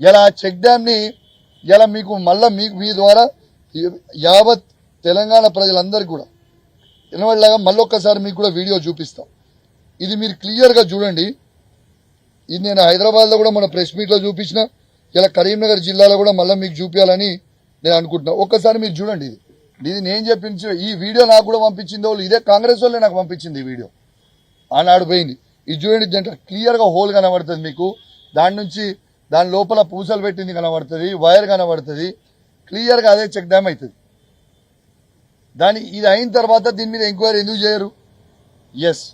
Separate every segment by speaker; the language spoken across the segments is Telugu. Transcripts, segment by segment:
Speaker 1: ఇలా చెక్ డ్యామ్ని ఇలా మీకు మళ్ళీ మీకు మీ ద్వారా యావత్ తెలంగాణ ప్రజలందరికీ కూడా. వినవల్లాగా మళ్ళీ ఒక్కసారి మీకు కూడా వీడియో చూపిస్తాం. ఇది మీరు క్లియర్గా చూడండి. ఇది నేను హైదరాబాద్లో కూడా మన ప్రెస్ మీట్లో చూపించిన. ఇలా కరీంనగర్ జిల్లాలో కూడా మళ్ళీ మీకు చూపించాలని నేను అనుకుంటున్నా. ఒక్కసారి మీరు చూడండి ఇది. ఇది నేను చెప్పించిన ఈ వీడియో నాకు కూడా పంపించింది వాళ్ళు. ఇదే కాంగ్రెస్ వాళ్ళే నాకు పంపించింది ఈ వీడియో. ఆనాడు పోయింది. ఇది చూడండి దాంట్లో క్లియర్గా హోల్ కనబడుతుంది మీకు. దాని నుంచి దాని లోపల పూసలు పెట్టింది కనబడుతుంది వైర్ కనబడుతుంది క్లియర్గా అదే చెక్ డ్యామ్ అవుతుంది. దాని ఇది అయిన తర్వాత దీని మీద ఎంక్వైరీ ఎందుకు చేయరు? ఎస్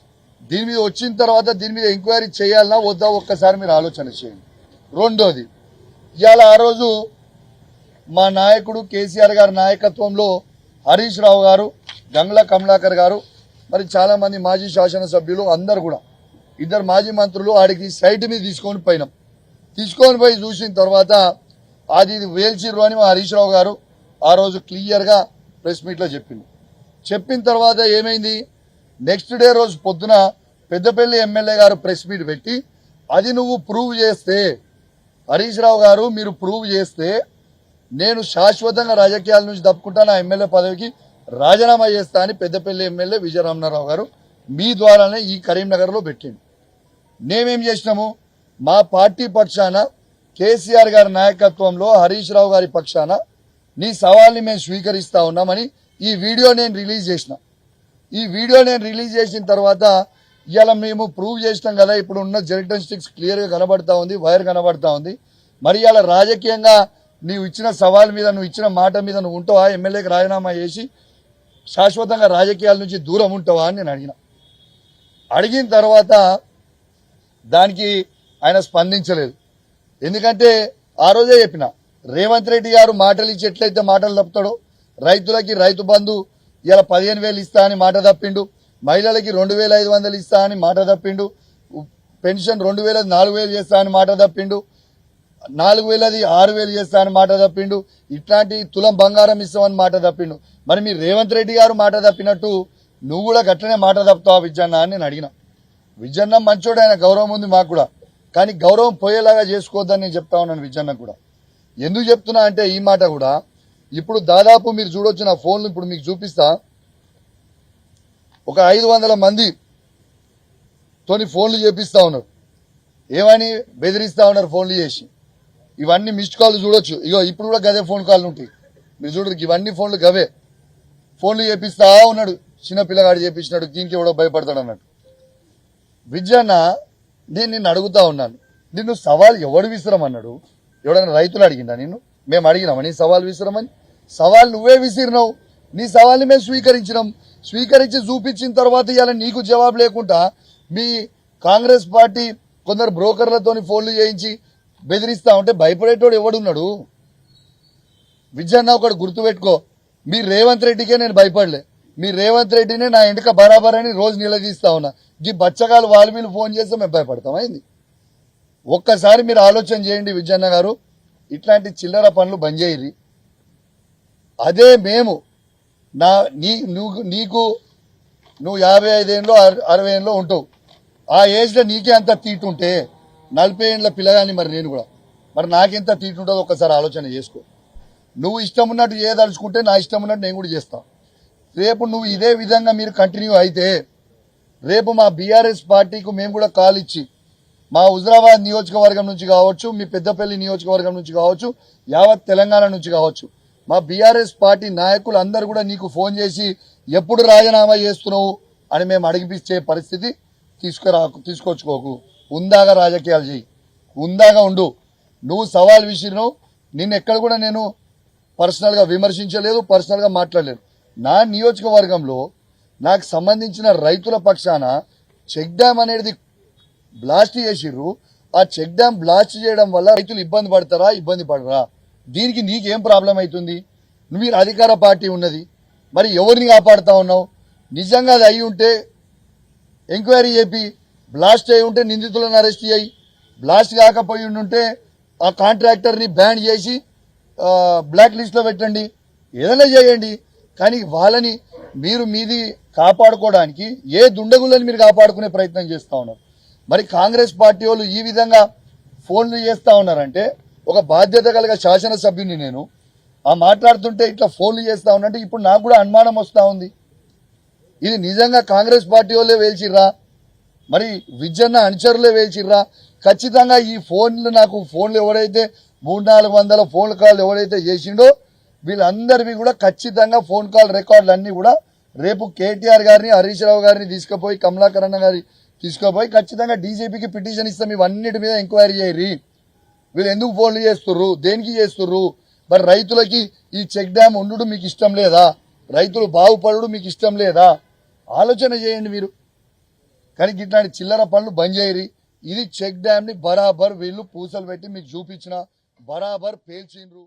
Speaker 1: దీని మీద వచ్చిన తర్వాత దీని మీద ఎంక్వైరీ చేయాలన్నా వద్దా ఒక్కసారి మీరు ఆలోచన చేయండి. రెండోది ఇవాళ ఆ రోజు మా నాయకుడు కేసీఆర్ గారి నాయకత్వంలో హరీష్ రావు గారు గంగ్ల కమలాకర్ గారు మరి చాలామంది మాజీ శాసనసభ్యులు అందరు కూడా ఇద్దరు మాజీ మంత్రులు ఆడికి సైట్ మీద తీసుకొని పోయినాం. తీసుకొని పోయి చూసిన తర్వాత అది ఇది వేల్చిర్రు అని మా హరీష్ రావు గారు ఆ రోజు క్లియర్గా ప్రెస్ మీట్లో చెప్పింది చెప్పిన తర్వాత ఏమైంది? నెక్స్ట్ డే రోజు పొద్దున Peddapalli MLA garu press meet పెట్టి అది నువ్వు ప్రూవ్ చేస్తే హరీష్ రావు గారు మీరు ప్రూవ్ చేస్తే నేను శాశ్వతంగా రాజకీయాల నుంచి తప్పుకుంటా నా ఎమ్మెల్యే పదవికి రాజీనామా చేస్తా అని పెద్దపల్లి ఎమ్మెల్యే విజయరామనారావు గారు మీ ద్వారానే ఈ కరీంనగర్లో పెట్టింది మేమేం చేసినాము? మా పార్టీ పక్షాన కేసీఆర్ గారి నాయకత్వంలో హరీష్ రావు గారి పక్షాన నీ సవాల్ని మేము స్వీకరిస్తా ఉన్నామని ఈ వీడియో నేను రిలీజ్ చేసిన. ఈ వీడియో నేను రిలీజ్ చేసిన తర్వాత ఇవాళ మేము ప్రూవ్ చేసినాం కదా ఇప్పుడు ఉన్న జెరిటన్స్టిక్స్ క్లియర్గా కనబడతా ఉంది వైర్ కనబడతా ఉంది. మరి ఇలా రాజకీయంగా నీవు ఇచ్చిన సవాల్ మీద నువ్వు ఇచ్చిన మాట మీద నువ్వు ఉంటావా? ఎమ్మెల్యేకి రాజీనామా చేసి శాశ్వతంగా రాజకీయాల నుంచి దూరం ఉంటావా అని నేను అడిగిన. అడిగిన తర్వాత దానికి ఆయన స్పందించలేదు. ఎందుకంటే ఆ రోజే చెప్పిన రేవంత్ రెడ్డి గారు మాటలు ఇచ్చి ఎట్లయితే మాటలు తప్పుతాడో రైతులకి రైతు బంధు ఇలా పదిహేను వేలు ఇస్తా అని మాట తప్పిండు మహిళలకి రెండు వేల ఐదు వందలు ఇస్తా అని మాట తప్పిండు పెన్షన్ రెండు వేల నాలుగు వేలు చేస్తా అని మాట తప్పిండు నాలుగు వేలది ఆరు వేలు చేస్తా అని మాట తప్పిండు ఇట్లాంటి తులం బంగారం ఇస్తామని మాట తప్పిండు. మరి మీరు రేవంత్ రెడ్డి గారు మాట తప్పినట్టు నువ్వు కూడా గట్లనే మాట తప్పుతావా విజయన్న అని నేను అడిగిన. విజయన్న మంచోడు ఆయన గౌరవం ఉంది మాకు కూడా. కానీ గౌరవం పోయేలాగా చేసుకోవద్దని నేను చెప్తా ఉన్నాను విజయన్న కూడా. ఎందుకు చెప్తున్నా అంటే ఈ మాట కూడా ఇప్పుడు దాదాపు మీరు చూడొచ్చు నా ఫోన్లు ఇప్పుడు మీకు చూపిస్తా. ఒక ఐదు వందల మంది తోని ఫోన్లు చేపిస్తా ఉన్నారు. ఏమని? బెదిరిస్తా ఉన్నారు ఫోన్లు చేసి. ఇవన్నీ మిస్డ్ కాల్ చూడొచ్చు. ఇగో ఇప్పుడు కూడా గదే ఫోన్ కాల్ ఉంటాయి. మీరు చూడరు ఇవన్నీ ఫోన్లు గవే. ఫోన్లు చేపిస్తా ఉన్నాడు. చిన్న పిల్లగాడు చేపించినాడు దీనికి ఎవడో భయపడతాడు అన్నట్టు. విద్యన్న నేను నిన్ను అడుగుతా ఉన్నాను. నిన్ను సవాల్ ఎవడు విసిరమన్నాడు? ఎవడైనా రైతులు అడిగిందా నిన్ను? మేము అడిగినామా? నీ సవాల్ విసిరమని? సవాల్ నువ్వే విసిరినావు. నీ సవాల్ని మేము స్వీకరించినాం. స్వీకరించి చూపించిన తర్వాత ఇవాళ నీకు జవాబు లేకుండా మీ కాంగ్రెస్ పార్టీ కొందరు బ్రోకర్లతోని ఫోన్లు చేయించి బెదిరిస్తా ఉంటే భయపడేటోడు ఎవడున్నాడు? విజయన్న ఒకటి గుర్తుపెట్టుకో. మీ రేవంత్ రెడ్డికే నేను భయపడలే. మీ రేవంత్ రెడ్డినే నా ఇంటిక బరాబర్ అని రోజు నిలదీస్తా ఉన్నా. ఈ బచ్చగాలు వాళ్ళు వీళ్ళు ఫోన్ చేస్తే మేము భయపడతాం అయింది. ఒక్కసారి మీరు ఆలోచన చేయండి విజయన్న గారు ఇట్లాంటి చిల్లర పనులు బంద్ చేయరు అదే మేము నా నీ నువ్వు నీకు నువ్వు యాభై ఐదేళ్ళు అరవై ఏళ్ళలో ఉంటావు. ఆ ఏజ్లో నీకే అంత తీటు ఉంటే నలభై ఏళ్ళ పిల్లగాని మరి నేను కూడా. మరి నాకెంత తీటు ఉంటుందో ఒక్కసారి ఆలోచన చేసుకో. నువ్వు ఇష్టం ఉన్నట్టు చేయదలుచుకుంటే నా ఇష్టం ఉన్నట్టు నేను కూడా చేస్తాను రేపు నువ్వు ఇదే విధంగా మీరు కంటిన్యూ అయితే రేపు మా బీఆర్ఎస్ పార్టీకి మేము కూడా కాల్ ఇచ్చి మా హుజరాబాద్ నియోజకవర్గం నుంచి కావచ్చు మీ పెద్దపల్లి నియోజకవర్గం నుంచి కావచ్చు యావత్ తెలంగాణ నుంచి కావచ్చు మా బీఆర్ఎస్ పార్టీ నాయకులు అందరు కూడా నీకు ఫోన్ చేసి ఎప్పుడు రాజీనామా చేస్తున్నావు అని మేము అడిగిపించే పరిస్థితి తీసుకురా తీసుకొచ్చుకోకు. ఉందాగా రాజకీయాలు చేయి ఉందాగా ఉండు. నువ్వు సవాల్ విసిరినవు. నిన్ను ఎక్కడ కూడా నేను పర్సనల్గా విమర్శించలేదు పర్సనల్గా మాట్లాడలేదు. నా నియోజకవర్గంలో నాకు సంబంధించిన రైతుల పక్షాన చెక్ డ్యామ్ అనేది బ్లాస్ట్ చేసిర్రు. ఆ చెక్ డ్యామ్ బ్లాస్ట్ చేయడం వల్ల రైతులు ఇబ్బంది పడతారా ఇబ్బంది పడరా? దీనికి నీకేం ప్రాబ్లం అవుతుంది? మీరు అధికార పార్టీ ఉన్నది. మరి ఎవరిని కాపాడుతా ఉన్నావు? నిజంగా అది అయి ఉంటే ఎంక్వైరీ చేపి బ్లాస్ట్ అయి ఉంటే నిందితులను అరెస్ట్ చేయి. బ్లాస్ట్ కాకపోయి ఉంటే ఆ కాంట్రాక్టర్ని బ్యాన్ చేసి బ్లాక్ లిస్ట్లో పెట్టండి. ఏదైనా చేయండి. కానీ వాళ్ళని మీరు మీది కాపాడుకోవడానికి ఏ దుండగులను మీరు కాపాడుకునే ప్రయత్నం చేస్తూ ఉన్నారు? మరి కాంగ్రెస్ పార్టీ వాళ్ళు ఈ విధంగా ఫోన్లు చేస్తూ ఉన్నారంటే ఒక బాధ్యత కలిగ శాసనసభ్యుని నేను ఆ మాట్లాడుతుంటే ఇట్లా ఫోన్లు చేస్తా ఉన్నట్టు ఇప్పుడు నాకు కూడా అనుమానం వస్తూ ఉంది. ఇది నిజంగా కాంగ్రెస్ పార్టీ వాళ్ళే వేల్చిర్రా? మరి విజన్న అనుచరులే వేల్చిర్రా? ఖచ్చితంగా ఈ ఫోన్లు నాకు ఫోన్లు ఎవరైతే మూడు నాలుగు వందల ఫోన్ కాల్ ఎవరైతే చేసిండో వీళ్ళందరివి కూడా ఖచ్చితంగా ఫోన్ కాల్ రికార్డులు అన్నీ కూడా రేపు కేటీఆర్ గారిని హరీష్ రావు గారిని తీసుకుపోయి కమలాకరణ గారి తీసుకుపోయి ఖచ్చితంగా డీజీపీకి పిటిషన్ ఇస్తాం. ఇవన్నిటి మీద ఎంక్వైరీ చేయరి వీళ్ళు ఎందుకు ఫోన్లు చేస్తుర్రు? దేనికి చేస్తుర్రు? మరి రైతులకి ఈ చెక్ డ్యామ్ ఉండు మీకు ఇష్టం లేదా? రైతులు బాగుపడు మీకు ఇష్టం లేదా? ఆలోచన చేయండి మీరు. కానీ ఇట్లాంటి చిల్లర పనులు బంద్ చేయరి. ఇది చెక్ డ్యామ్ని బరాబర్ వీళ్ళు పూసలు పెట్టి మీకు చూపించిన బరాబర్ పేల్చిండ్రు.